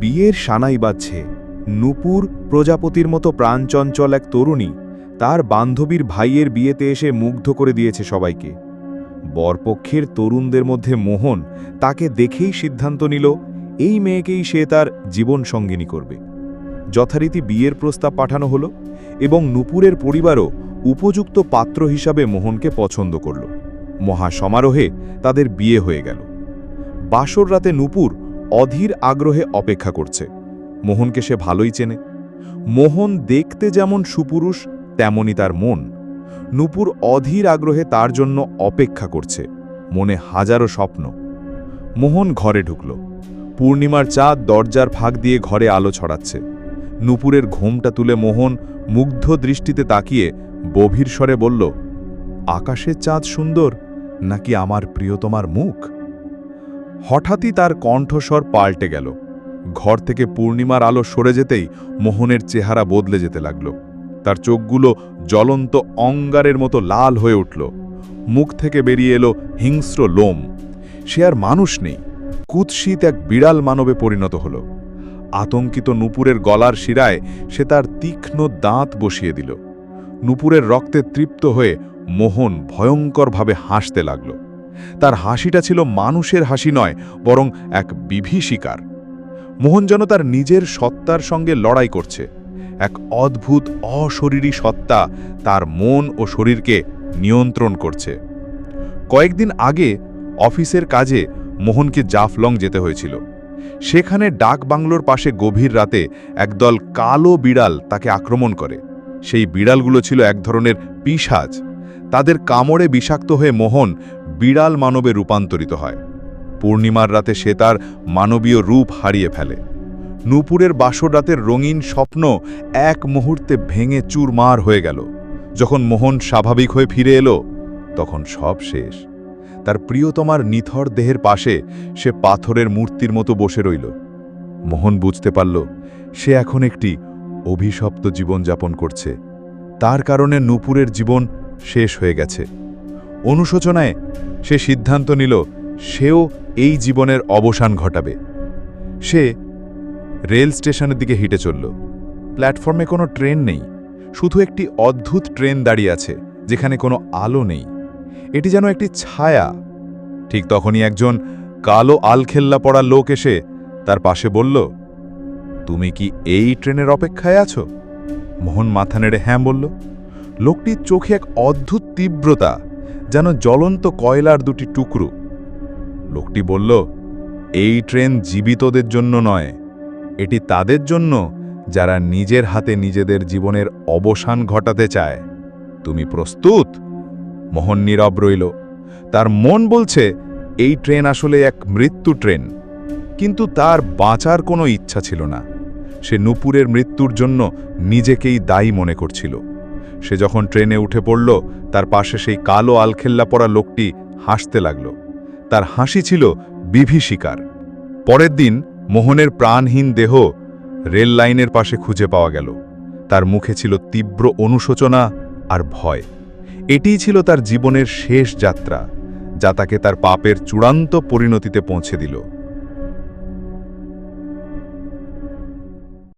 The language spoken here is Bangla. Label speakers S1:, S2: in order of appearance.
S1: বিয়ের সানাই বাজছে। নূপুর, প্রজাপতির মতো প্রাণচঞ্চল এক তরুণী, তার বান্ধবীর ভাইয়ের বিয়েতে এসে মুগ্ধ করে দিয়েছে সবাইকে। বরপক্ষের তরুণদের মধ্যে মোহন তাকে দেখেই সিদ্ধান্ত নিল, এই মেয়েকেই সে তার জীবন সঙ্গিনী করবে। যথারীতি বিয়ের প্রস্তাব পাঠানো হলো এবং নূপুরের পরিবারও উপযুক্ত পাত্র হিসাবে মোহনকে পছন্দ করল। মহা সমারোহে তাদের বিয়ে হয়ে গেল। বাসর রাতে নূপুর অধীর আগ্রহে অপেক্ষা করছে। মোহনকে সে ভালোই চেনে। মোহন দেখতে যেমন সুপুরুষ, তেমনই তার মন। নূপুর অধীর আগ্রহে তার জন্য অপেক্ষা করছে। মনে হাজারো স্বপ্ন। মোহন ঘরে ঢুকল। পূর্ণিমার চাঁদ দরজার ফাঁক দিয়ে ঘরে আলো ছড়াচ্ছে। নূপুরের ঘোমটা তুলে মোহন মুগ্ধ দৃষ্টিতে তাকিয়ে গভীর স্বরে বলল, আকাশের চাঁদ সুন্দর, নাকি আমার প্রিয়তমার মুখ? হঠাৎই তার কণ্ঠস্বর পাল্টে গেল। ঘর থেকে পূর্ণিমার আলো সরে যেতেই মোহনের চেহারা বদলে যেতে লাগল। তার চোখগুলো জ্বলন্ত অঙ্গারের মতো লাল হয়ে উঠল। মুখ থেকে বেরিয়ে এলো হিংস্র লোম। সে আর মানুষ নেই। কুৎসিত এক বিড়াল মানবে পরিণত হল। আতঙ্কিত নুপুরের গলার শিরায় সে তার তীক্ষ্ণ দাঁত বসিয়ে দিল। নুপুরের রক্তে তৃপ্ত হয়ে মোহন ভয়ঙ্করভাবে হাসতে লাগল। তার হাসিটা ছিল মানুষের হাসি নয়, বরং এক বিভীষিকার। মোহন যেন তার নিজের সত্তার সঙ্গে লড়াই করছে। এক অদ্ভুত, অশরীরী সত্তা তার মন ও শরীরকে নিয়ন্ত্রণ করছে। কয়েকদিন আগে অফিসের কাজে মোহনকে জাফলং যেতে হয়েছিল। সেখানে ডাক বাংলোর পাশে গভীর রাতে একদল কালো বিড়াল তাকে আক্রমণ করে। সেই বিড়ালগুলো ছিল এক ধরনের পিসাজ তাদের কামড়ে বিষাক্ত হয়ে মোহন বিড়াল মানবে রূপান্তরিত হয়। পূর্ণিমার রাতে সে তার মানবীয় রূপ হারিয়ে ফেলে। নূপুরের বাসর রাতের রঙিন স্বপ্ন এক মুহূর্তে ভেঙে চুরমার হয়ে গেল। যখন মোহন স্বাভাবিক হয়ে ফিরে এলো, তখন সব শেষ। তার প্রিয়তমার নিথর দেহের পাশে সে পাথরের মূর্তির মতো বসে রইল। মোহন বুঝতে পারল, সে এখন একটি অভিশপ্ত জীবনযাপন করছে। তার কারণে নূপুরের জীবন শেষ হয়ে গেছে। অনুশোচনায় সে সিদ্ধান্ত নিল, সেও এই জীবনের অবসান ঘটাবে। সে রেল স্টেশনের দিকে হেঁটে চলল। প্ল্যাটফর্মে কোনো ট্রেন নেই, শুধু একটি অদ্ভুত ট্রেন দাঁড়িয়ে আছে, যেখানে কোনো আলো নেই। এটি যেন একটি ছায়া। ঠিক তখনই একজন কালো আলখেল্লা পড়া লোক এসে তার পাশে বলল, তুমি কি এই ট্রেনের অপেক্ষায় আছো? মোহন মাথা নেড়ে হ্যাঁ বলল। লোকটির চোখে এক অদ্ভুত তীব্রতা। যেন জ্বলন্ত কয়লার দুটি টুকরো। লোকটি বলল, এই ট্রেন জীবিতদের জন্য নয়, এটি তাদের জন্য যারা নিজের হাতে নিজেদের জীবনের অবসান ঘটাতে চায়। তুমি প্রস্তুত? মোহন নীরব রইল। তার মন বলছে, এই ট্রেন আসলে এক মৃত্যু ট্রেন। কিন্তু তার বাঁচার কোনো ইচ্ছা ছিল না। সে নুপুরের মৃত্যুর জন্য নিজেকেই দায়ী মনে করছিল। সে যখন ট্রেনে উঠে পড়ল, তার পাশে সেই কালো আলখেল্লা পরা লোকটি হাসতে লাগল। তার হাসি ছিল বিভীষিকার। পরের দিন মোহনের প্রাণহীন দেহ রেল লাইনের পাশে খুঁজে পাওয়া গেল। তার মুখে ছিল তীব্র অনুশোচনা আর ভয়। এটিই ছিল তার জীবনের শেষ যাত্রা, যা তাকে তার পাপের চূড়ান্ত পরিণতিতে পৌঁছে দিল।